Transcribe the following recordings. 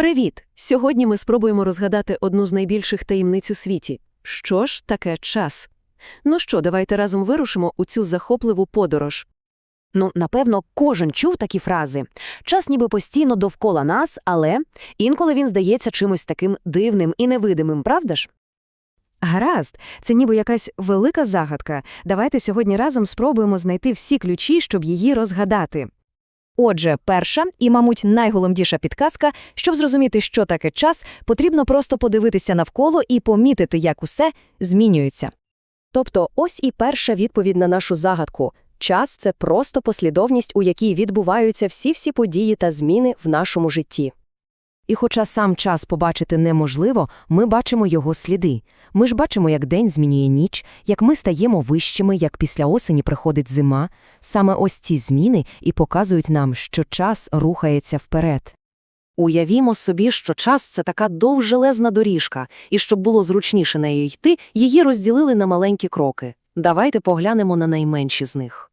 Привіт! Сьогодні ми спробуємо розгадати одну з найбільших таємниць у світі. Що ж таке час? Ну що, давайте разом вирушимо у цю захопливу подорож. Ну, напевно, кожен чув такі фрази. Час ніби постійно довкола нас, але інколи він здається чимось таким дивним і невидимим, правда ж? Гаразд, це ніби якась велика загадка. Давайте сьогодні разом спробуємо знайти всі ключі, щоб її розгадати. Отже, перша і, мабуть, найголовніша підказка, щоб зрозуміти, що таке час, потрібно просто подивитися навколо і помітити, як усе змінюється. Тобто, ось і перша відповідь на нашу загадку. Час це просто послідовність, у якій відбуваються всі-всі події та зміни в нашому житті. І хоча сам час побачити неможливо, ми бачимо його сліди. Ми ж бачимо, як день змінює ніч, як ми стаємо вищими, як після осені приходить зима. Саме ось ці зміни і показують нам, що час рухається вперед. Уявімо собі, що час це така довжелезна доріжка, і щоб було зручніше нею йти, її розділили на маленькі кроки. Давайте поглянемо на найменші з них.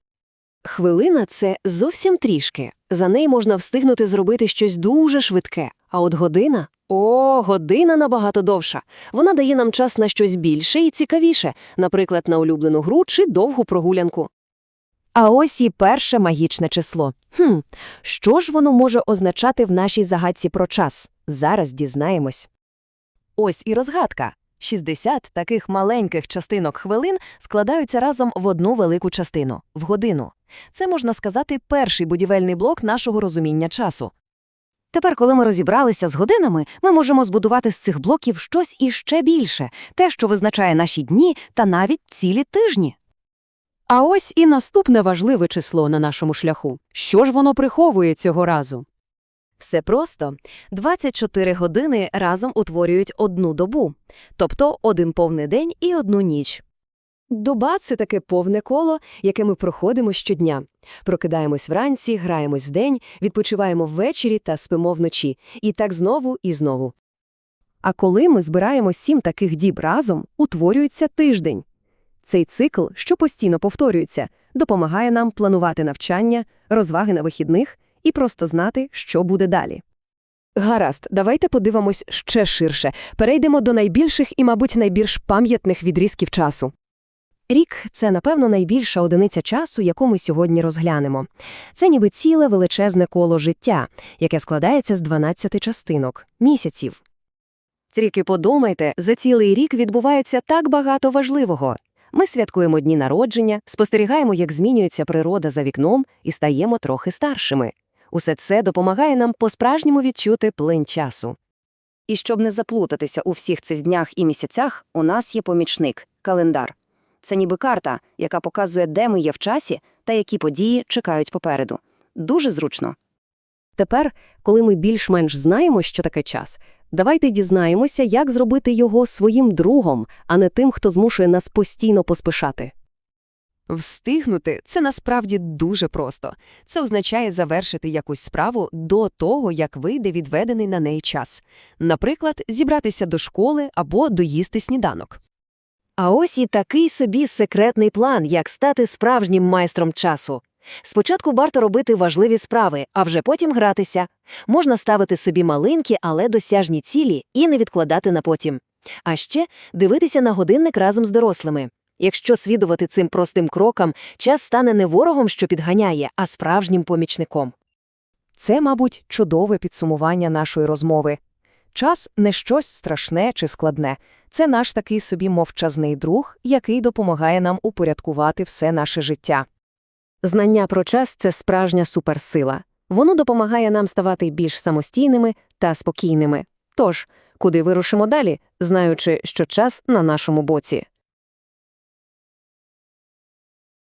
Хвилина це зовсім трішки. За неї можна встигнути зробити щось дуже швидке. А от година о, година набагато довша. Вона дає нам час на щось більше і цікавіше, наприклад, на улюблену гру чи довгу прогулянку. А ось і перше магічне число. Хм, що ж воно може означати в нашій загадці про час? Зараз дізнаємось. Ось і розгадка. 60 таких маленьких частинок хвилин складаються разом в одну велику частину – в годину. Це, можна сказати, перший будівельний блок нашого розуміння часу. Тепер, коли ми розібралися з годинами, ми можемо збудувати з цих блоків щось іще більше – те, що визначає наші дні та навіть цілі тижні. А ось і наступне важливе число на нашому шляху. Що ж воно приховує цього разу? Все просто. 24 години разом утворюють одну добу, тобто один повний день і одну ніч. Доба це таке повне коло, яке ми проходимо щодня. Прокидаємось вранці, граємось вдень, відпочиваємо ввечері та спимо вночі. І так знову і знову. А коли ми збираємо сім таких діб разом, утворюється тиждень. Цей цикл, що постійно повторюється, допомагає нам планувати навчання, розваги на вихідних і просто знати, що буде далі. Гаразд, давайте подивимось ще ширше. Перейдемо до найбільших і, мабуть, найбільш пам'ятних відрізків часу. Рік це, напевно, найбільша одиниця часу, яку ми сьогодні розглянемо. Це ніби ціле величезне коло життя, яке складається з 12 частинок місяців. Тільки подумайте, за цілий рік відбувається так багато важливого. Ми святкуємо дні народження, спостерігаємо, як змінюється природа за вікном, і стаємо трохи старшими. Усе це допомагає нам по-справжньому відчути плин часу. І щоб не заплутатися у всіх цих днях і місяцях, у нас є помічник – календар. Це ніби карта, яка показує, де ми є в часі та які події чекають попереду. Дуже зручно. Тепер, коли ми більш-менш знаємо, що таке час, давайте дізнаємося, як зробити його своїм другом, а не тим, хто змушує нас постійно поспішати. Встигнути це насправді дуже просто. Це означає завершити якусь справу до того, як вийде відведений на неї час. Наприклад, зібратися до школи або доїсти сніданок. А ось і такий собі секретний план, як стати справжнім майстром часу. Спочатку варто робити важливі справи, а вже потім гратися. Можна ставити собі маленькі, але досяжні цілі і не відкладати на потім. А ще дивитися на годинник разом з дорослими. Якщо слідувати цим простим крокам, час стане не ворогом, що підганяє, а справжнім помічником. Це, мабуть, чудове підсумування нашої розмови. Час не щось страшне чи складне. Це наш такий собі мовчазний друг, який допомагає нам упорядкувати все наше життя. Знання про час це справжня суперсила. Воно допомагає нам ставати більш самостійними та спокійними. Тож, куди вирушимо далі, знаючи, що час на нашому боці.